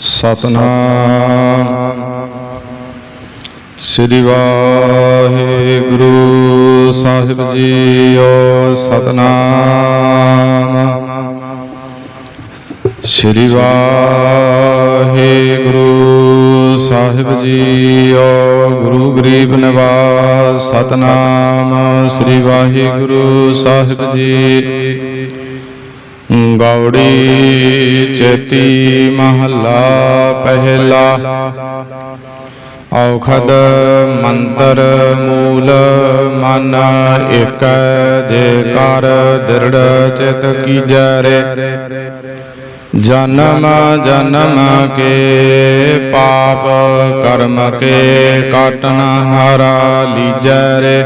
ਸਤਨਾਮ। ਸ੍ਰੀ ਵਾਹਿਗੁਰੂ ਸਾਹਿਬ JIO Satnam. ਸ੍ਰੀ ਵਾਹਿਗੁਰੂ ਸਾਹਿਬ JIO ਗੁਰੂ ਗਰੀਬ ਨਿਵਾਸ ਸਤਨਾਮ। ਸ੍ਰੀ ਵਾਹਿਗੁਰੂ ਸਾਹਿਬ ਜੀ। ਗੌੜੀ ਚੇਤੀ ਮਹੱਲਾ ਪਹਿਲਾ। ਔਖਦ ਮੰਤਰ ਮੂਲ ਮਨ ਇਕ ਜੇ ਕਰ ਦ੍ਰਿੜ ਚਿਤ ਕੀਜੈ ਰੇ ਜਨਮ ਜਨਮ ਕੇ ਪਾਪ ਕਰਮ ਕੇ ਕਟਨ ਹਰਾ ਲੀਜੈ ਰੇ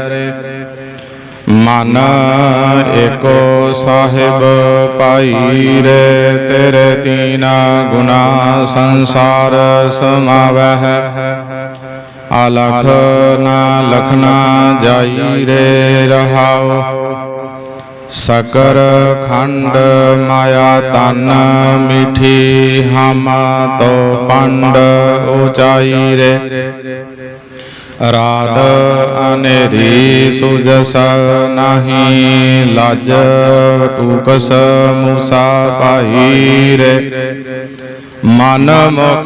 ਮਨ ਏਕੋ ਸਾਹਿਬ ਪਾਈ ਰੇ, ਤੇਰੇ ਤੀਨਾ ਗੁਨਾ ਸੰਸਾਰ ਸਮਾਵਹਿ। ਅਲਖ ਨਾ ਲਖਨਾ ਜਾਈ ਰੇ ਰਹਾਉ। ਸਕਰ ਖੰਡ ਮਾਇਆ ਤਨ ਮਿਠੀ ਹਮ ਤੋ ਪੰਡ ਉਚਾਈ ਰੇ। ਰਾਤ ਅਨੇਰੀ ਸੁਜਸ ਨਹੀਂ, ਲਾਜ ਟੂਕਸ ਮੂਸਾ ਪਾਈ ਰੇ। ਮਨ ਮੁਖ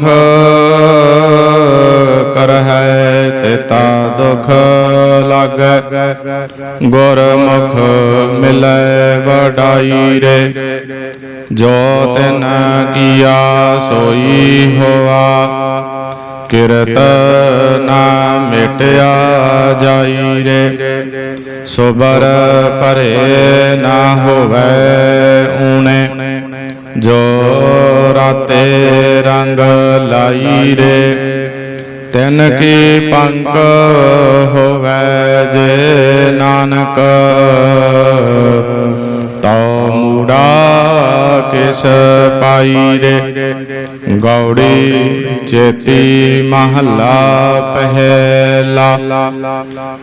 ਕਰਹਿ ਤੇਤਾ ਦੁਖ ਲਾਗੈ। ਗੁਰ ਮੁਖ ਮਿਲੈ ਵਡਾਈ ਰੇ। ਜੋ ਤਿਨ ਕੀਆ ਸੋਈ ਹੋਆ ਕਿਰਤ ਨਾ ਮਿਟਿਆ ਜਾਈ ਰੇ। ਸੁਬਰ ਭਰੇ ਨਾ ਹੋਵੇ ਊਣੇ। ਜੋ ਰਾਤੇ ਰੰਗ ਲਾਈ ਰੇ। ਤਿਨ ਕੀ ਪੰਕ ਹੋਵੇ ਜੇ ਨਾਨਕ। ਤਉ ਮੂੜਾ ਕਿਸ ਪਾਈ ਰੇ? ਗੌੜੀ ਚੇਤੀ ਮਹੱਲਾ ਪਹਿਲਾ।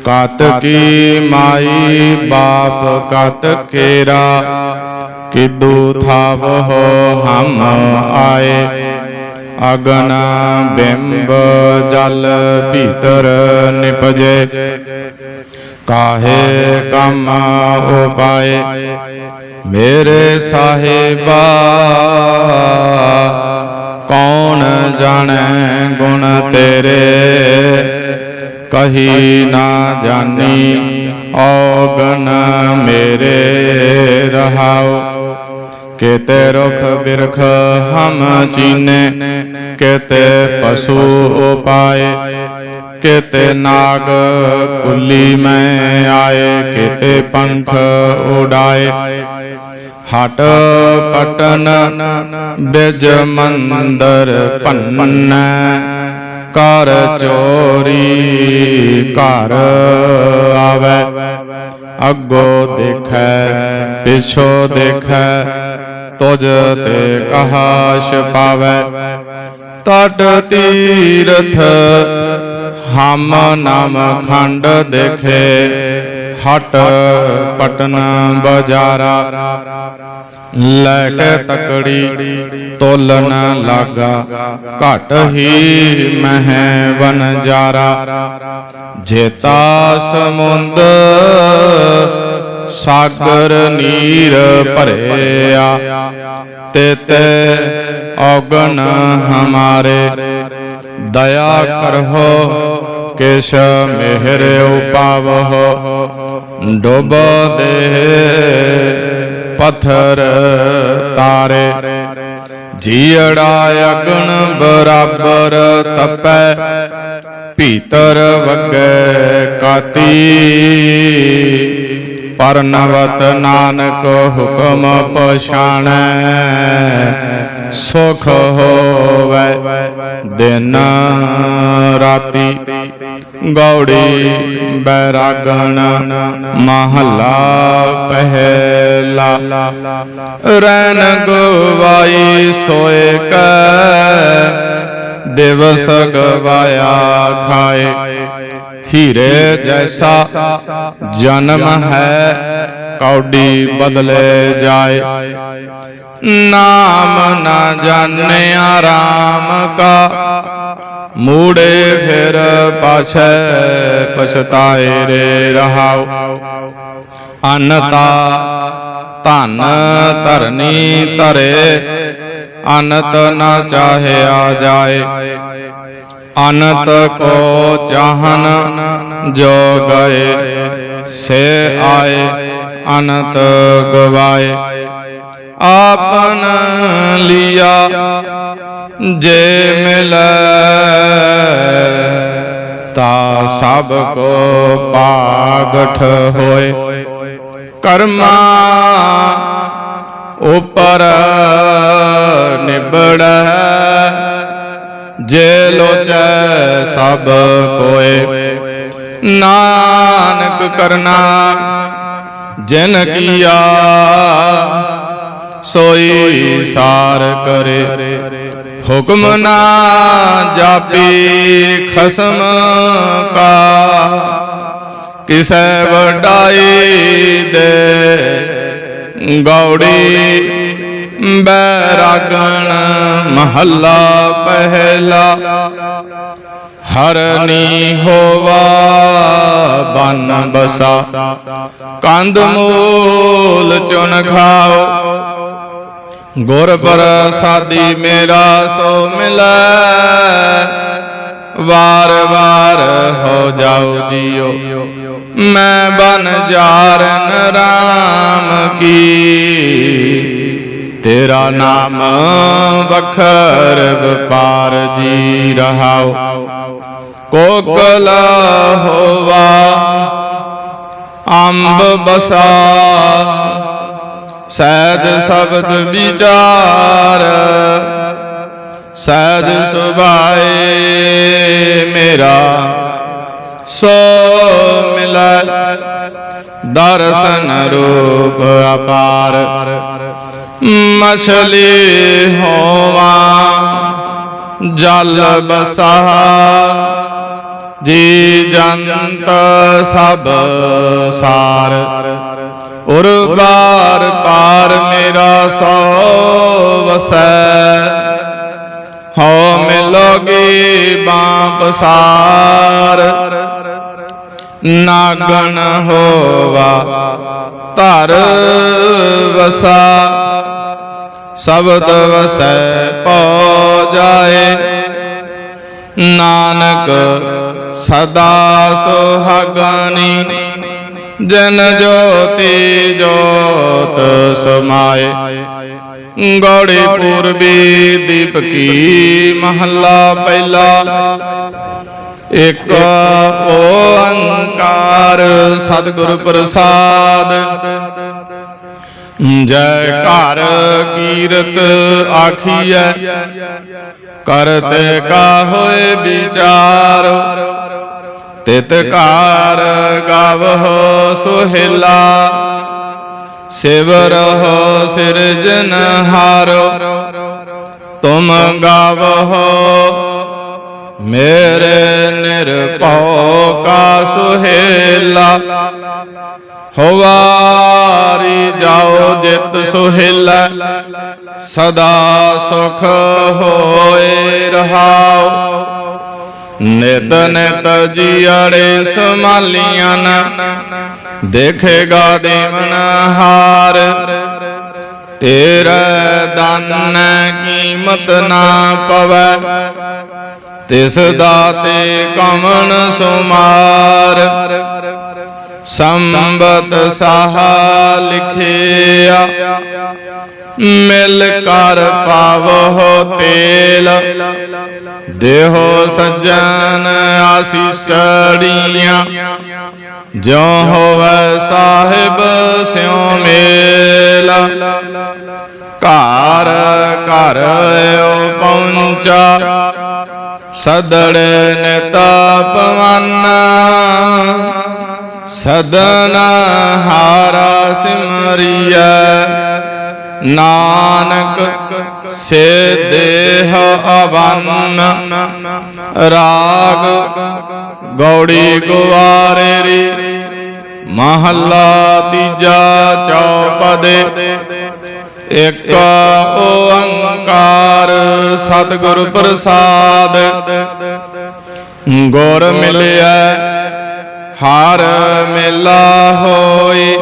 ਕਤ ਕੀ ਮਾਈ ਬਾਪ ਕਤ ਕੇਰਾ? ਕਿਦੂ ਥਾਵ ਹੋ ਹਮ ਆਏ? ਅਗਨ ਬਿੰਬ ਜਲ ਭੀਤਰ ਨਿਪਜੇ ਕਾਹੇ ਕੰਮ ਉਪਾਏ? ਮੇਰੇ ਸਾਹਿਬਾ, ਕੌਣ ਜਾਣੈ ਗੁਣ ਤੇਰੇ? ਕਹੀ ਨਾ ਜਾਣੀ ਔਗਣ ਮੇਰੇ ਰਹਾਉ। ਕਿਤੇ ਰੁਖ ਬਿਰਖ ਹਮ ਚੀਨੇ, ਕਿਤੇ ਪਸ਼ੂ ਉਪਾਏ। ਕਿਤੇ ਨਾਗ ਕੁੱਲੀ ਮੈਂ ਆਏ, ਕਿਤੇ ਪੰਖ ਉਡਾਏ। ਹਟ ਪਟਨ ਬਿਜ ਮੰਦਰ ਭੰਨ ਕਰ ਚੋਰੀ ਘਰ ਆਵੇ। ਅੱਗੋ ਦੇਖੈ, ਪਿਛੋ ਦੇਖੈ ਤੁਜ ਤੇ ਕਹਾਸ਼ ਪਾਵੇ। ਤਟ ਤੀਰਥ ਹਮ ਨਾਮ ਖੰਡ ਦੇਖੇ ਹਟ ਪਟਨ ਬਜਾਰਾ। ਲੈ ਕੇ ਤਕੜੀ ਤੋਲਨ ਲਾਗਾ। ਘਟ ਹੀ ਮਹਿ ਵਨ ਜਾਰਾ। ਜੇਤਾ ਸਮੁੰਦ ਸਾਗਰ ਨੀਰ ਭਰਿਆ। ਤੇਤੇ ਔਗਣ ਹਮਾਰੇ। ਦਇਆ ਕਰਹੁ ਕਿਛ ਮਿਹਰ ਉਪਾਵਹੁ ਡੋਬ ਦੇ ਪਥਰ ਤਾਰੇ। ਜੀੜਾ ਅਗਨ ਬਰਾਬਰ ਤਪੈ ਭੀਤਰ ਵਗੈ ਕਾਤੀ। ਪਰਨਵਤ ਨਾਨਕ ਹੁਕਮ ਪਛਾਣੈ। ਸੁਖ ਹੋਵੇ ਦਿਨ ਰਾਤੀ। ਗੌੜੀ ਬੈਰਾਗਣ ਮਹੱਲਾ ਪਹਿਲਾ। ਰੈਣ ਗਵਾਈ ਸੋਏ ਕੈ, ਦਿਵਸ ਗਵਾਇਆ ਖਾਏ। ਹੀਰੇ ਜੈਸਾ ਜਨਮ ਹੈ, ਕੌਡੀ ਬਦਲੇ ਜਾਏ। ਨਾਮ ਨਾ ਜਾਣਿਆ ਰਾਮ ਕਾ, ਮੂੜੇ ਫਿਰ ਪਾਛੈ ਪਛਤਾਏ ਰੇ ਰਹਾਉ। ਅਨਤਾ ਧਨ ਧਰਨੀ ਧਰੇ, ਅਨਤ ਨਾ ਚਾਹਿਆ ਜਾਏ। ਅਨਤ ਕੋ ਚਾਹਨ ਜੋ ਗਏ, ਸੇ ਆਏ, ਅਨਤ ਗਵਾਏ। ਆਪਨ ਲਿਆ ਜੇ ਮਿਲੈ, ਤਾ ਸਭ ਕੋ ਪਾਗਠ ਹੋਏ। ਕਰਮਾ ਉਪਰ ਨਿਬੜੈ ਜੇ ਲੋਚੈ ਸਭ ਕੋਏ। ਨਾਨਕ ਕਰਨਾ ਜਿਨ ਕੀਆ, ਸੋਈ ਸਾਰ ਕਰੇ। ਹੁਕਮ ਨਾ ਜਾਪੀ ਖਸਮ ਕਾ। ਕਿਸੈ ਵਡਾਈ ਦੇ ਗੌੜੀ ਬੈਰਾਗਣ ਮਹੱਲਾ ਪਹਿਲਾ। ਹਰਨੀ ਹੋਵਾ ਬਨ ਬਸਾ। ਕੰਦ ਮੂਲ ਚੁਨ ਖਾਓ। ਗੁਰ ਪ੍ਰਸਾਦੀ ਮੇਰਾ ਸੋ ਮਿਲੈ। ਵਾਰ ਵਾਰ ਹੋ ਜਾਓ ਜੀਓ। ਮੈਂ ਬਨ ਜਾਰਨ ਰਾਮ ਕੀ। ਤੇਰਾ ਨਾਮ ਬਖਰ ਵਪਾਰ ਜੀ ਰਹਾਓ ਕੋਕਲ ਹੋਵਾ, ਅੰਬ ਬਸਾ। ਸਹਿਜ ਸ਼ਬਦ ਵਿਚਾਰ, ਸਹਿਜ ਸੁਭਾਏ ਮੇਰਾ। ਸੋ ਮਿਲੈ ਦਰਸ਼ਨ ਰੂਪ ਅਪਾਰ। ਮਛਲੀ ਹੋਵਾ, ਜਲ ਬਸਾ। ਜੀ ਜੰਤ ਸਭ ਸਾਰ। ਉਰ ਬਾਰ ਪਾਰ ਮੇਰਾ ਸੋ। ਵਸੈ ਹੋ ਮਿਲੋਗੀ ਬਾਪ ਸਾਰ। ਨਾਗਣ ਹੋਵਾ, ਧਰ ਵਸਾ। ਸ਼ਬਦ ਵਸੈ ਪਉ ਜਾਏ, ਨਾਨਕ ਸਦਾ ਸੁਹਾਗਾਨੀ। ਜਨ ਜੋਤੀ ਜੋਤ ਸਮਾਏ, ਗੌੜੀ ਪੂਰਬੀ ਦੀਪਕੀ ਮਹੱਲਾ ਪਹਿਲਾ। ਇਕ ਓੰਕਾਰ ਸਤਿਗੁਰ ਪ੍ਰਸਾਦ। ਜੈ ਘਰ ਕੀਰਤ ਆਖੀਐ, ਕਰਤ ਕਾ ਹੋਏ ਵਿਚਾਰ। ਤਿਤ ਕਾਰ ਗਾਵਹੁ ਸੁਹੇਲਾ ਸਿਵਰਹੁ ਸਿਰਜਨ ਹਾਰੋ ਤੁਮ ਗਾਵਹੁ ਮੇਰੇ ਨਿਰਭਉ ਕਾ ਸੁਹੇਲਾ, ਹੋਵਾਰੀ ਜਾਓ ਜਿਤ ਸੁਹੇਲਾ, ਸਦਾ ਸੁਖ ਹੋਏ ਰਹਾਓ। ਨਿਤ ਨਿਤ ਜੀੜੇ ਸਮਾਲੀਆਂ ਦੇਖੇਗਾ ਦੇਵਨ ਹਾਰ। ਤੇਰਾ ਦਾਨ ਕੀਮਤ ਨਾ ਪਵੈ ਤਿਸ ਦਾਤੇ ਕਮਨ ਸੁਮਾਰ। ਸੰਬਤ ਸਾਹਾ ਲਿਖਿਆ। ਮਿਲ ਕਰ ਪਾਵੋ ਤੇਲ। ਦੇਹੋ ਸੱਜਣ ਆਸੀਸੜੀਆਂ। ਜੋ ਹੋਵੇ ਸਾਹਿਬ ਸਿਉ ਮੇਲ। ਘਰ ਘਰ ਪਹੁੰਚਾ। ਸਦੜ ਨਿਤ ਪਵਨ ਸਦਨ ਹਾਰਾ ਸਿਮਰਿਆ ਨਾਨਕ ਸੇ ਦੇਹ ਅਵੰਨ, ਰਾਗ ਗੌੜੀ ਗੁਵਾਰੇ ਰੀ ਮਹੱਲਾ ਤੀਜਾ ਚੌਪਦੇ ਇਕ ਓੰਕਾਰ ਸਤਿਗੁਰ ਪ੍ਰਸਾਦ। ਗੁਰ ਮਿਲਿਆ ਹਰ ਮਿਲਾ ਹੋਈ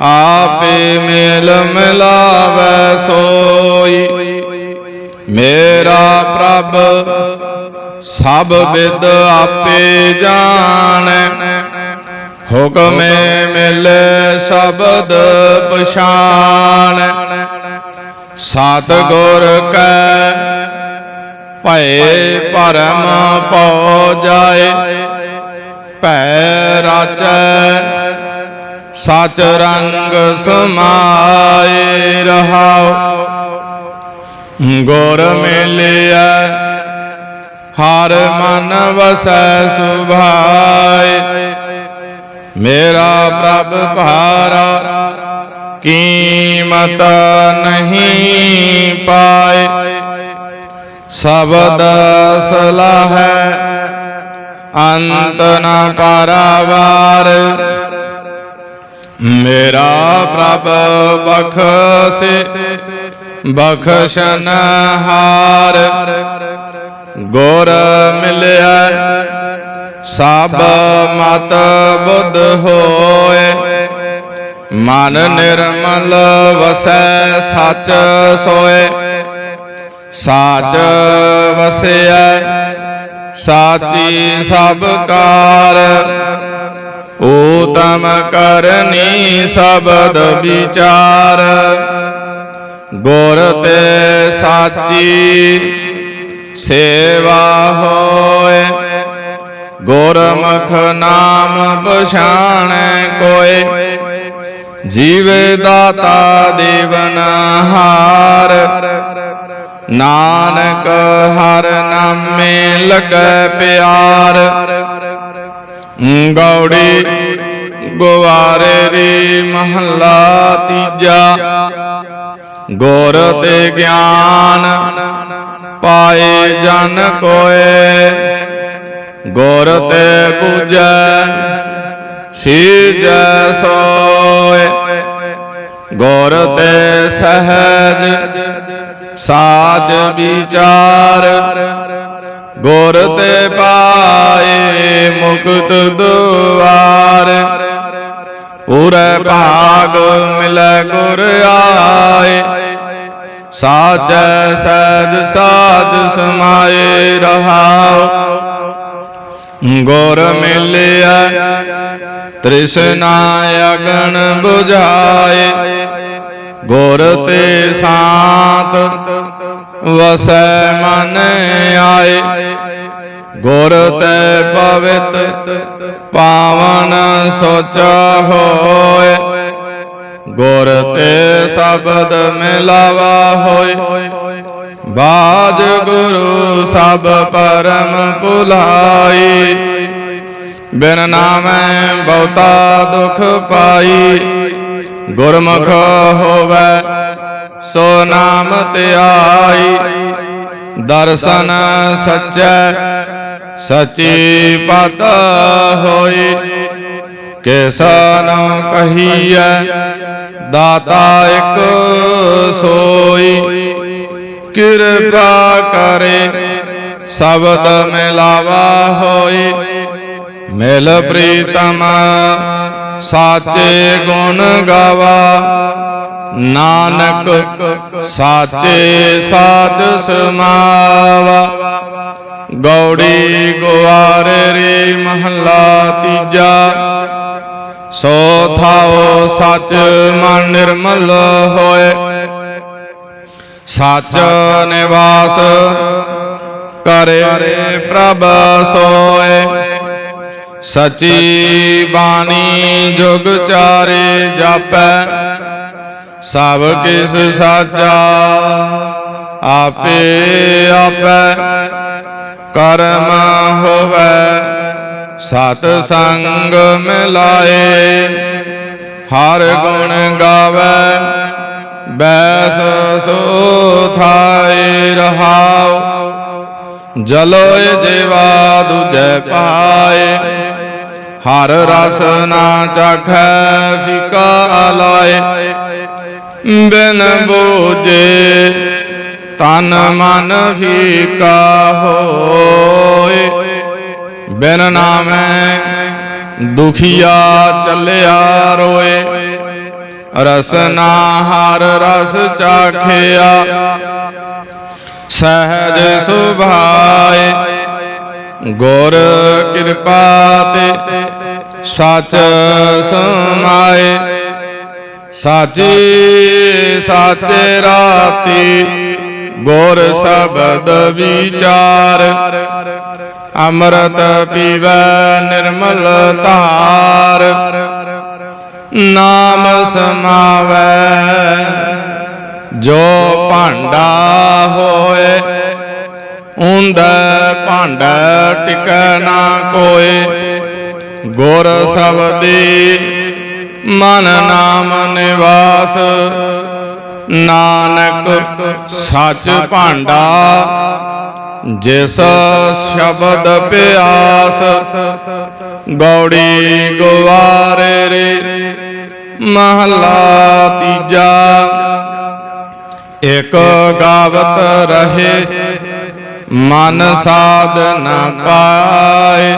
ਆਪੇ ਮੇਲ ਮਿਲਾਵੈ ਸੋਈ ਮੇਰਾ ਪ੍ਰਭ ਸਭ ਵਿਦ ਆਪੇ ਜਾਣੈ। ਹੁਕਮੇ ਮਿਲੇ ਸ਼ਬਦ ਪਛਾਨ ਸਤ ਗੁਰ ਕੈ, ਭਏ ਭਰਮ ਪਉ ਜਾਏ, ਭੈ ਰਾਚੈ, ਸਚ ਰੰਗ ਸਮਾਏ ਰਹਾਉ। ਗੁਰ ਮਿਲਿਆ ਹਰ ਮਨ ਵਸੈ ਸੁਭਾਏ। ਮੇਰਾ ਪ੍ਰਭ ਭਾਰਾ, ਕੀਮਤ ਨਹੀਂ ਪਾਏ। ਸਬਦ ਸਲਾਹੈ ਅੰਤ ਨ ਪਰਵਾਰ ਮੇਰਾ ਪ੍ਰਭ ਬਖਸੇ ਬਖਸ਼ਨ ਹਾਰ ਗੁਰ ਮਿਲਿਆ ਸਭ ਮਤ ਬੁੱਧ ਹੋਏ। ਮਨ ਨਿਰਮਲ ਵਸੈ, ਸਚ ਸੋਏ। ਸਾਚ ਵਸਿਐ, ਸਾਚੀ ਸਭ ਕਾਰ। ਊਤਮ ਕਰਨੀ ਸ਼ਬਦ ਵਿਚਾਰ। ਗੁਰ ਤੇ ਸਾਚੀ ਸੇਵਾ ਹੋਏ। ਗੁਰਮੁਖ ਨਾਮ ਪਛਾਣੈ ਕੋਏ ਜੀਵੇ ਦਾਤਾ ਦੇਵਨ ਹਾਰ। ਨਾਨਕ ਹਰ ਨਾਮੇ ਲਗੈ ਪਿਆਰ। ਗੌੜੀ ਗੁਵਾਰੇ ਰੀ ਮਹੱਲਾ ਤੀਜਾ। ਗੁਰ ਤੇ ਗਿਆਨ ਪਾਏ ਜਨ ਕੋਏ। ਗੁਰ ਤੇ ਪੂਜੈ, ਸੀਜੈ ਸੋਏ। ਗੁਰ ਤੇ ਸਹਜ, ਸਾਚ ਵਿਚਾਰ। ਗੁਰ ਤੇ ਪਾਏ ਮੁਕਤ ਦੁਆਰ। ਪੂਰੇ ਭਾਗ ਮਿਲੈ ਗੁਰ ਆਏ। ਸਾਚੈ ਸਹਿਜ ਸਾਜ ਸਮਾਏ ਰਹਾਓ ਗੁਰ ਮਿਲਿਆ, ਤ੍ਰਿਸ਼ਨਾ ਅਗਨ 부ਝਾਏ ਗੁਰ ਤੇ ਸਾਤ ਵਸੈ ਮਨ ਆਏ। ਗੁਰ ਤੇ ਪਵਿੱਤ ਪਾਵਨ ਸੋਚ ਹੋਏ, ਗੁਰ ਤੇ ਸ਼ਬਦ ਮਿਲਾਵਾ ਹੋਏ। ਬਾਜ ਗੁਰੂ ਸਭ ਪਰਮ ਭੁਲਾਈ। ਬਿਨ ਨਾਮੈ ਬਹੁਤਾ ਦੁਖ ਪਾਈ। ਗੁਰਮੁਖ ਹੋਵੇ ਸੋ ਨਾਮ ਧਿਆਈ ਦਰਸ਼ਨ ਸੱਚੈ, ਸਚੀ ਪਤ ਹੋਈ। ਕਿਸਨ ਕਹੀਐ, ਦਾਤਾ ਇੱਕ ਸੋਈ। ਕਿਰਪਾ ਕਰੇ। ਸ਼ਬਦ ਮਿਲਾਵਾ ਹੋਏ। ਮਿਲ ਪ੍ਰੀਤਮ, ਸਾਚੇ ਗੁਣ ਗਾਵਾ। ਨਾਨਕ, ਸਾਚੇ ਸਾਚ ਸਮਾਵਾ। ਗੌੜੀ ਗੁਆਰੇ ਰੀ ਮਹੱਲਾ ਤੀਜਾ। ਸੋ ਥਾਓ ਸਚ ਮਨ ਨਿਰਮਲ ਹੋਏ। ਸਚ ਨਿਵਾਸ ਕਰੇ ਪ੍ਰਭ ਸੋਏ। ਸਚੀ ਬਾਣੀ ਜੁਗ ਚਾਰੇ ਜਾਪੈ। ਸਭ ਕਿਸ ਸਾਚਾ ਆਪੇ ਆਪੈ। ਕਰਮ ਹੋਵੇ, ਸਤ ਸੰਗ ਮਿਲਾਏ। ਹਰ ਗੁਣ ਗਾਵੇ। ਬੈਸ ਸੋ ਥਾਏ ਰਹਾਉ ਜਲੋਏ ਜੀਵਾ ਦੁਜੈ ਪਾਏ। ਹਰ ਰਸ ਨਾ ਚਾਖੈ ਫਿਕਾ ਲਾਏ ਬਿਨ ਬੋਝੇ ਤਨ ਮਨ ਫੀਕਾ ਹੋਏ। ਬਿਨ ਨਾਮੈ ਦੁਖੀਆ ਚੱਲਿਆ ਰੋਏ। ਰਸਨਾ ਹਰ ਰਸ ਚਾਖਿਆ। ਸਹਿਜ ਸੁਭਾਏ, ਗੁਰ ਕਿਰਪਾ ਤੇ ਸਚ ਸਮਾਏ। ਸਾਚੇ ਸਾਚੇ ਰਾਤੀ, ਗੁਰ ਸ਼ਬਦ ਵਿਚਾਰ। ਅੰਮ੍ਰਿਤ ਪੀਵੈ ਨਿਰਮਲ ਧਾਰ। ਨਾਮ ਸਮਾਵੈ। ਜੋ ਭਾਂਡਾ ਹੋਏ, ਉਂਦਾ ਭਾਂਡਾ ਟਿਕ ਨਾ ਕੋਏ। ਗੁਰ ਸਬਦੀ ਮਨ ਨਾਮ ਨਿਵਾਸ। ਨਾਨਕ ਸੱਚ ਭਾਂਡਾ ਜਿਸ ਸ਼ਬਦ ਪਿਆਸ, ਗੌੜੀ ਗਵਾਰੇ ਰੇ, ਮਹਲਾ ਤੀਜਾ। ਇਕ ਗਾਵਤ ਰਹੇ, ਮਨ ਸਾਧ ਨ ਪਾਏ।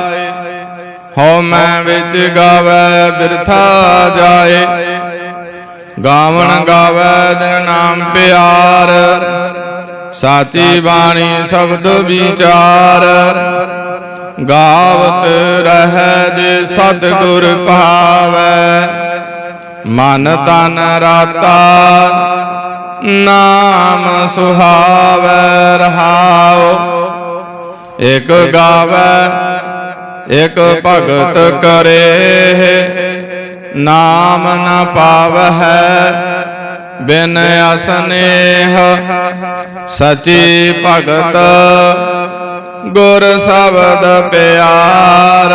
ਹਉ ਮੈਂ ਵਿੱਚ ਗਾਵੇ ਬਿਰਥਾ ਜਾਏ। ਗਾਵਣ ਗਾਵੇ ਦਿਨ ਨਾਮ ਪਿਆਰ। ਸਾਚੀ ਬਾਣੀ ਸ਼ਬਦ ਵਿਚਾਰ। ਗਾਵਤ ਰਹਿ ਜੇ ਸਤਿਗੁਰ ਭਾਵੈ। ਮਨ ਤਨ ਰਾਤਾ ਨਾਮ ਸੁਹਾਵੈ ਰਹਾਉ। ਇਕ ਗਾਵੈ, ਇਕ ਭਗਤ ਕਰੇ। ਨਾਮ ਨ ਪਾਵਹਿ ਬਿਨ ਅਸਨੇਹ ਸਚੀ ਭਗਤ ਗੁਰ ਸ਼ਬਦ ਪਿਆਰ।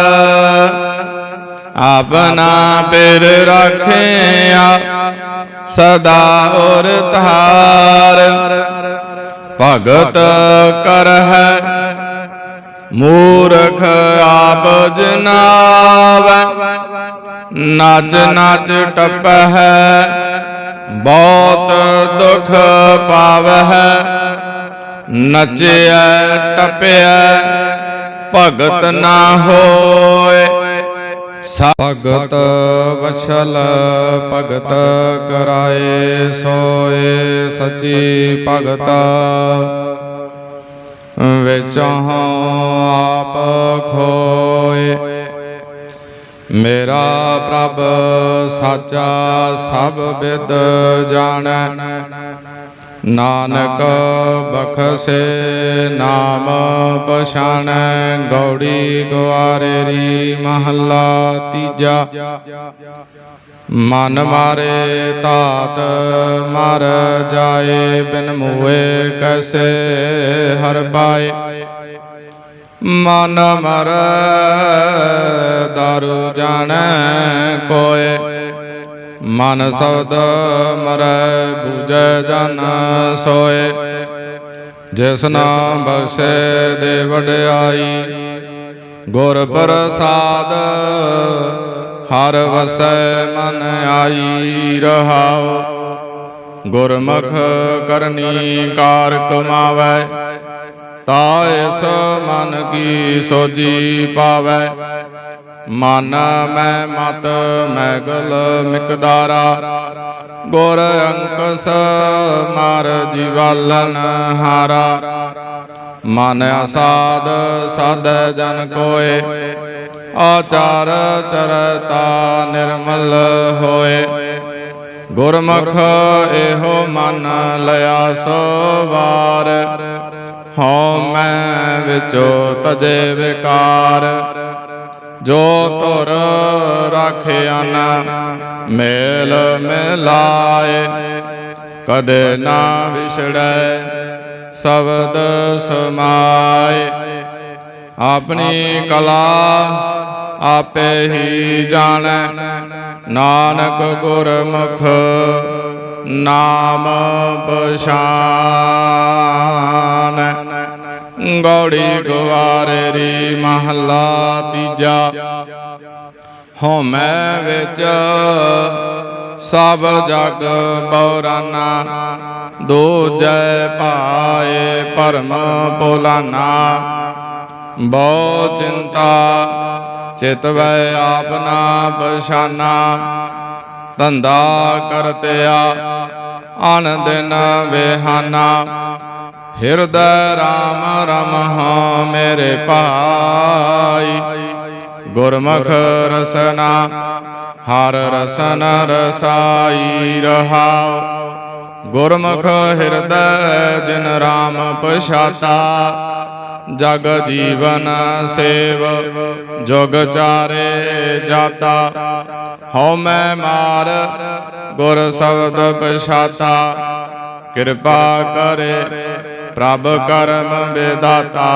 ਆਪਨਾ ਪਿਰ ਰੱਖਿਆ, ਸਦਾ ਔਰ ਧਾਰ ਭਗਤ ਕਰਹਿ ਮੂਰਖ ਆਪ ਜਨਾਵੈ ਨਾਚ ਨਾਚ ਟਪਹਿ ਬਹੁਤ ਦੁਖ ਪਾਵਹਿ ਨਚਿਆ ਟਪਿਆ ਭਗਤ ਨਾ ਹੋਏ। ਭਗਤ ਵਛਲ, ਭਗਤ ਕਰਾਏ ਸੋਏ, ਸਚੀ ਭਗਤ ਵਿੱਚੋਂ ਆਪ ਖੋਏ। ਮੇਰਾ ਪ੍ਰਭ ਸਾਚਾ ਸਭ ਬਿਦ ਜਾਣੈ। ਨਾਨਕ ਬਖਸੇ, ਨਾਮ ਪਛਾਣੈ। ਗੌੜੀ ਗਵਾਰੇ ਰੀ ਮਹੱਲਾ ਤੀਜਾ। ਮਨ ਮਾਰੇ ਤਾਤ ਮਰ ਜਾਏ, ਬਿਨ ਮੂਏ ਕੈਸੇ ਹਰ ਪਾਏ। ਮਨ ਮਰ ਦਾਰੂ ਜਾਣੈ ਕੋਏ। ਮਨ ਸਬਦ ਮਰੈ ਬੂਝੈ ਜਨ ਸੋਏ। ਜਿਸ ਨਾਮ ਬਖਸ਼ੇ ਦੇ ਵਡਿਆਈ, ਗੁਰ ਪ੍ਰਸਾਦ ਹਰ ਵਸੈ ਮਨ ਆਈ ਰਹਾਉ। ਗੁਰਮੁਖ ਕਰਨੀ ਕਾਰ ਕਮਾਵੈ। ਤਾ ਇਸ ਮਨ ਕੀ ਸੋਜੀ ਪਾਵੈ। ਮਨ ਮੈਂ ਮਤ ਮੈਗਲ ਮਿਕਦਾਰਾ। ਗੁਰ ਅੰਕਸ ਮਾਰ ਜੀਵਾਲਨ ਹਾਰਾ। ਮਨ ਅਸਾਦ ਸਾਧ ਜਨ ਕੋਏ। ਆਚਾਰ ਚਰਤਾ ਨਿਰਮਲ ਹੋਏ। ਗੁਰਮੁਖ ਇਹੋ ਮਨ ਲਿਆ ਸੋ ਵਾਰ ਹਉ ਮੈਂ ਵਿਚੋ ਤਜੇ ਵਿਕਾਰ। ਜੋ ਤੁਰ ਰਾਖਿਆ ਮੇਲ ਮਿਲਾਏ, ਕਦੇ ਨਾ ਵਿਛੜੈ, ਸ਼ਬਦ ਸਮਾਏ। ਆਪਣੀ ਕਲਾ ਆਪੇ ਹੀ ਜਾਣੈ, ਨਾਨਕ ਗੁਰਮੁਖ ਨਾਮ ਪਛਾਨੈ ਗੌੜੀ ਗਵਾਰੇ ਰੀ ਮਹੱਲਾ ਤੀਜਾ। ਹਉਮੈ ਵਿੱਚ ਸਭ ਜਗ ਬੌਰਾਨਾ ਜੈ ਪਾਏ ਪਰਮ ਭੁਲਾਨਾ ਬਹੁ ਚਿੰਤਾ ਚਿਤਵੈ ਆਪਨਾ ਪਛਾਨਾ, ਧੰਦਾ ਕਰਤਿਆ ਅਨ ਦਿਨ ਬਿਹਾਨਾ ਹਿਰਦੈ ਰਾਮ ਰਮਹੁ ਮੇਰੇ ਭਾਈ। ਗੁਰਮੁਖ ਰਸਨਾ, ਹਰ ਰਸਨ ਰਸਾਈ ਰਹਾਉ ਗੁਰਮੁਖ ਹਿਰਦੈ ਜਿਨ ਰਾਮ ਪਛਾਤਾ, ਜਗ ਜੀਵਨ ਸੇਵ, ਜੁਗ ਚਾਰੇ ਜਾਤਾ। ਹਉ ਮੈਂ ਮਾਰ, ਗੁਰ ਸ਼ਬਦ ਪਛਾਤਾ, ਕਿਰਪਾ ਕਰੇ ਪ੍ਰਭ ਕਰਮ ਵਿਦਾਤਾ,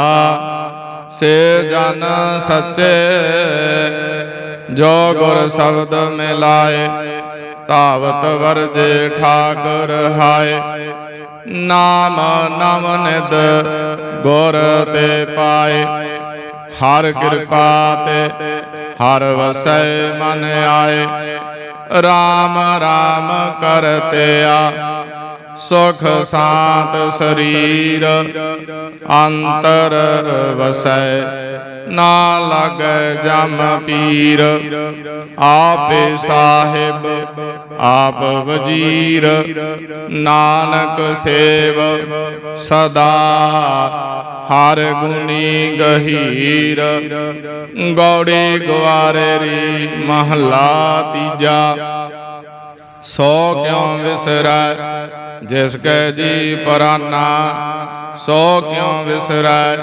ਸੇ ਜਨ ਸੱਚੇ, ਜੋ ਗੁਰ ਸ਼ਬਦ ਮਿਲਾਏ ਤਾਵਤ ਵਰਜੇ ਠਾਕੁਰ ਹਾਏ। ਨਾਮ ਨਮ ਨਿਦ ਗੁਰ ਤੇ ਪਾਏ, ਹਰ ਕਿਰਪਾ ਤੇ ਹਰ ਵਸੈ ਮਨ ਆਏ। RAM RAM ਕਰਤਿਆ ਸੁਖ ਸਾਤ ਸਰੀਰ, ਅੰਤਰ ਵਸੈ, ਨਾ ਲਗੈ ਜਮ ਪੀਰ। ਆਪੇ ਸਾਹਿਬ, ਆਪ ਵਜੀਰ। ਨਾਨਕ ਸੇਵ, ਸਦਾ ਹਰ ਗੁਣੀ ਗਹੀਰ। ਗੌੜੀ ਗਵਾਰੇ ਮਹਲਾ ਤੀਜਾ। ਸੋ ਕਿਉ ਵਿਸਰੈ ਜਿਸ ਕੈ ਜੀ ਪਰਾਨਾ, ਸੋ ਕਿਉ ਵਿਸਰੈ?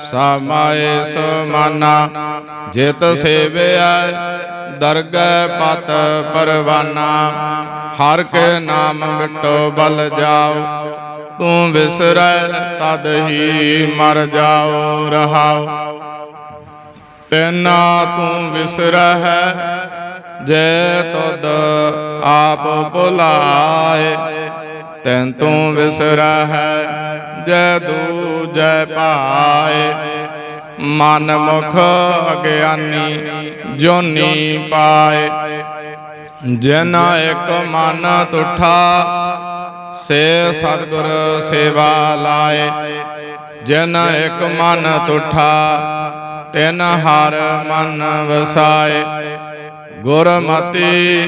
ਸਮਾਏ ਸਮਾਨਾ ਜਿਤ ਸੇਵਿਐ, ਦਰਗਹਿ ਪਤ ਪਰਵਾਨਾ। ਹਰ ਕੇ ਨਾਮ ਮਿਟੋ ਬਲ ਜਾਓ, ਤੂੰ ਵਿਸਰੈ, ਤਦ ਹੀ ਮਰ ਜਾਓ, ਰਹਾਓ। ਤੈਨਾ ਤੂੰ ਵਿਸਰੈ ਹੈ ਜੈ ਤਦ ਆਪ ਭੁਲਾਏ ਤੈਨ ਤੂੰ ਵਿਸਰੈ ਹੈ ਜੈ ਦੂਜੈ ਪਾਏ ਮਨ ਮੁਖ ਅਗਿਆਨੀ, ਜੋਨੀ ਪਾਏ। ਜਿਨ ਇੱਕ ਮਨ ਤੁਠਾ, ਸੇ ਸਤਿਗੁਰ ਸੇਵਾ ਲਾਏ। ਜਿਨ ਇੱਕ ਮਨ ਤੁਠਾ, ਤਿਨ ਹਰ ਮਨ ਵਸਾਏ। ਗੁਰਮਤੀ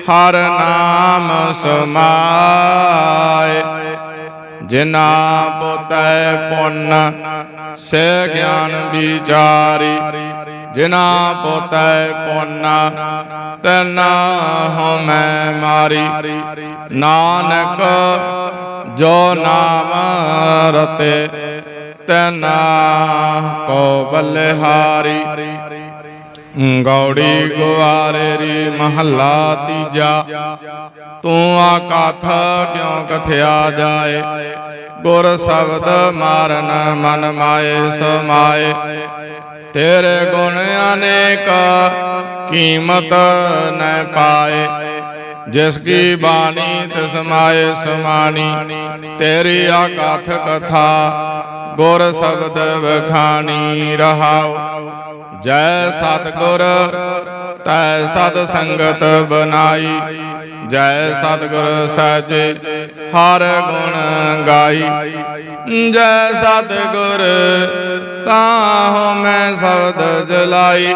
ਹਰ ਨਾਮ ਸਮਾਏ। ਜਿਨਾ ਪੋਤੈ ਪੁੰਨ, ਸੇ ਗਿਆਨ ਵਿਚਾਰੀ। ਜਿਨਾ ਪੋਤੈ ਪੁੰਨ, ਤੈਨਾ ਹਉਮੈ ਮਾਰੀ। ਨਾਨਕ ਜੋ ਨਾਮ ਰਤੇ, ਤੈਨਾ ਕੋ ਬਲਿਹਾਰੀ। ਗੌੜੀ ਗੁਆਰੇ ਰੀ ਮਹੱਲਾ ਤੀਜਾ। ਤੂੰ ਆਕਾਥ ਕਿਉ ਕਥਿਆ ਜਾਏ? ਗੁਰ ਸ਼ਬਦ ਮਾਰਨ ਮਨ ਮਾਏ ਸਮਾਏ। ਤੇਰੇ ਗੁਣ ਅਨੇਕ ਕੀਮਤ ਨ ਪਾਏ। ਜਿਸ ਕੀ ਬਾਣੀ ਤਿਸ ਮਾਏ ਸਮਾਣੀ। ਤੇਰੀ ਆਕਾਥ ਕਥਾ ਗੁਰ ਸ਼ਬਦ ਵਖਾਣੀ ਰਹਾਉ। ਜੈ ਸਤਗੁਰ, ਤੈ ਸਤ ਸੰਗਤ ਬਨਾਈ। ਜੈ ਸਤਗੁਰ ਸਾਜੇ ਹਰ ਗੁਣ ਗਾਈ। ਜੈ ਸਤਗੁਰ, ਤਾਹੋ ਮੈਂ ਸਬਦ ਜਲਾਈ।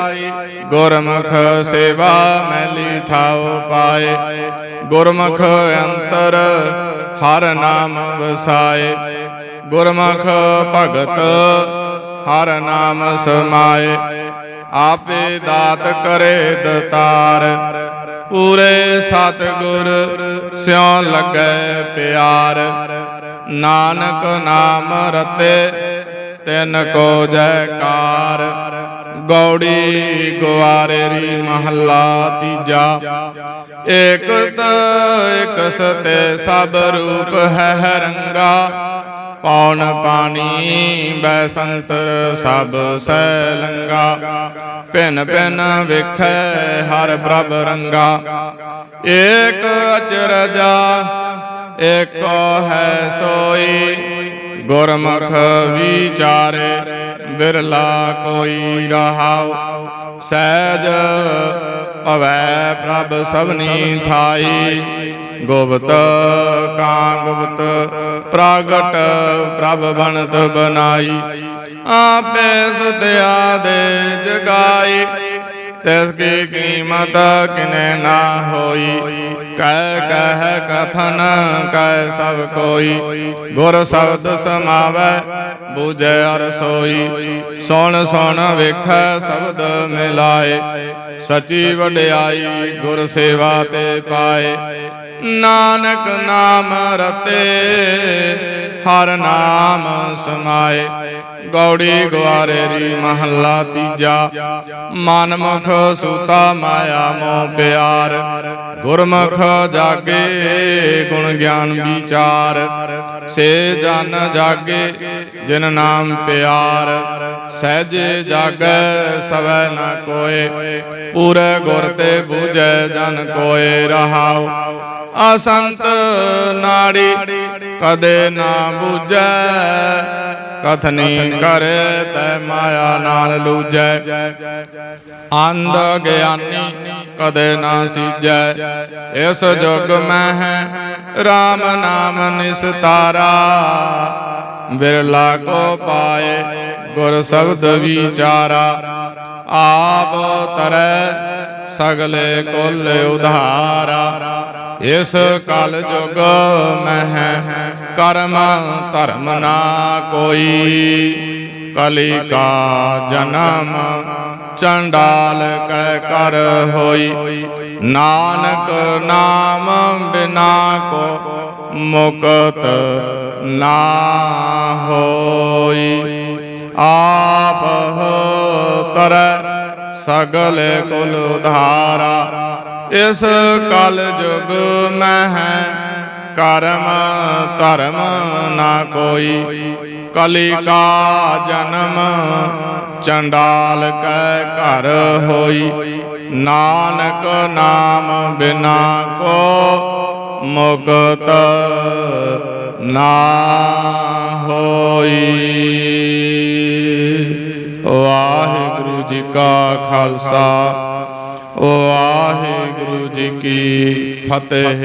ਗੁਰਮੁਖ ਸੇਵਾ ਮੈਲੀ ਥਾਉ ਪਾਏ। ਗੁਰਮੁਖ ਅੰਤਰ ਹਰ ਨਾਮ ਵਸਾਏ। ਗੁਰਮੁਖ ਭਗਤ ਹਰ ਨਾਮ ਸਮਾਏ। ਆਪੇ ਦਾਤ ਕਰੇ ਦਤਾਰ। ਪੂਰੇ ਸਤਿਗੁਰ ਸਿਉ ਲੱਗੈ ਪਿਆਰ। ਨਾਨਕ ਨਾਮ ਰਤੇ, ਤਿਨ ਕੋ ਜੈਕਾਰ ਗੌੜੀ ਗਵਾਰੇ ਰੀ ਮਹੱਲਾ ਤੀਜਾ। ਏਕ ਤ ਇਕ ਸਤੇ ਸਭ ਰੂਪ ਹੈ ਰੰਗਾ। ਪੌਣ ਪਾਣੀ? ਬੈਸੰਤਰ ਸਭ ਸੈ ਲੰਗਾ ਭਿੰਨ ਭਿੰਨ ਵੇਖੈ ਹਰ ਪ੍ਰਭ ਰੰਗਾ। ਏਕ ਅਚਰਜਾ, ਏਕੋ ਹੈ ਸੋਈ। ਗੁਰਮੁਖ ਵਿਚਾਰੇ, ਬਿਰਲਾ ਕੋਈ ਰਹਾਉ। ਸਹਿਜ ਭਵੈ ਪ੍ਰਭ ਸਭਨੀ ਥਾਈ। ਗੁਪਤ ਕਾਂ ਗੁਪਤ ਪ੍ਰਗਟ ਪ੍ਰਭ ਬਣਤ ਬਨਾਈ ਆਪੇ ਸੁਧਿਆ ਦੇ ਜਗਾਈ, ਤਿਸ ਕੀ ਕੀਮਤ ਕਿਨੇ ਨਾ ਹੋਈ। ਕਹਿ ਕਹਿ ਕਥਨ, ਕਹਿ ਸਭ ਕੋਈ। ਗੁਰ ਸ਼ਬਦ ਸਮਾਵੈ, ਬੂਝੈ ਅਰ ਸੋਈ। ਸੁਣ ਸੁਣ ਵੇਖੈ ਸ਼ਬਦ ਮਿਲਾਏ। ਸਚੀ ਵਡਿਆਈ ਗੁਰ ਸੇਵਾ ਤੇ ਪਾਏ। ਨਾਨਕ ਨਾਮ ਰਤੇ ਹਰ ਨਾਮ ਸਮਾਏ। ਗੌੜੀ ਗਵਾਰੇ ਰੀ ਮਹੱਲਾ ਤੀਜਾ। ਮਨਮੁਖ ਸੂਤਾ ਮਾਇਆ ਮੋਹ ਪਿਆਰ। ਗੁਰਮੁਖ ਜਾਗੇ ਗੁਣ ਗਿਆਨ ਵਿਚਾਰ। ਸੇ ਜਨ ਜਾਗੇ ਜਿਨ ਨਾਮ ਪਿਆਰ। ਸਹਿਜ ਜਾਗੈ ਸਵੈ ਨ ਕੋਏ। ਪੂਰੇ ਗੁਰ ਤੇ ਬੂਝੈ ਜਨ ਕੋਏ ਰਹਾਉ। ਅਸੰਤ ਨਾੜੀ ਕਦੇ ਨਾ ਬੂਝੈ। ਕਥਨੀ ਕਰੇ ਤੈ ਮਾਇਆ ਨਾਲ ਲੂਜੈ। ਅੰਧ ਗਿਆਨੀ ਕਦੇ ਨਾ ਸੀਜੈ। ਇਸ ਜੁਗ ਮੈਂ ਹੈ RAM ਨਾਮ ਨਿਸਤਾਰਾ। ਬਿਰਲਾ ਕੋ ਪਾਏ ਗੁਰ ਸ਼ਬਦ ਵਿਚਾਰਾ। ਆਪ ਤਰੈ ਸਗਲੇ ਕੁਲ ਉਧਾਰਾ। ਇਸ ਕਲ ਜੁਗ ਮਹਿ ਕਰਮ ਧਰਮ ਨਾ ਕੋਈ। ਕਲੀ ਕਾ ਜਨਮ ਚੰਡਾਲ ਕੈ ਕਰ ਹੋਈ। ਨਾਨਕ ਨਾਮ ਬਿਨਾ ਕੋ ਮੁਕਤ ਨਾ ਹੋਈ। ਆਪ ਹੋ ਤਰ ਸਗਲ ਕੁਲ ਉਧਾਰਾ ਇਸ ਕਲ ਜੁਗ ਮਹਿ ਕਰਮ ਧਰਮ ਨਾ ਕੋਈ। ਕਲੀ ਕਾ ਜਨਮ ਚੰਡਾਲ ਕੈ ਘਰ ਹੋਈ। ਨਾਨਕ ਨਾਮ ਬਿਨਾ ਕੋ ਮੁਕਤ ਨਾ ਹੋਈ। ਵਾਹਿਗੁਰੂ ਜੀ ਕਾ ਖਾਲਸਾ। ਵਾਹਿਗੁਰੂ ਜੀ ਕੀ ਫਤਿਹ।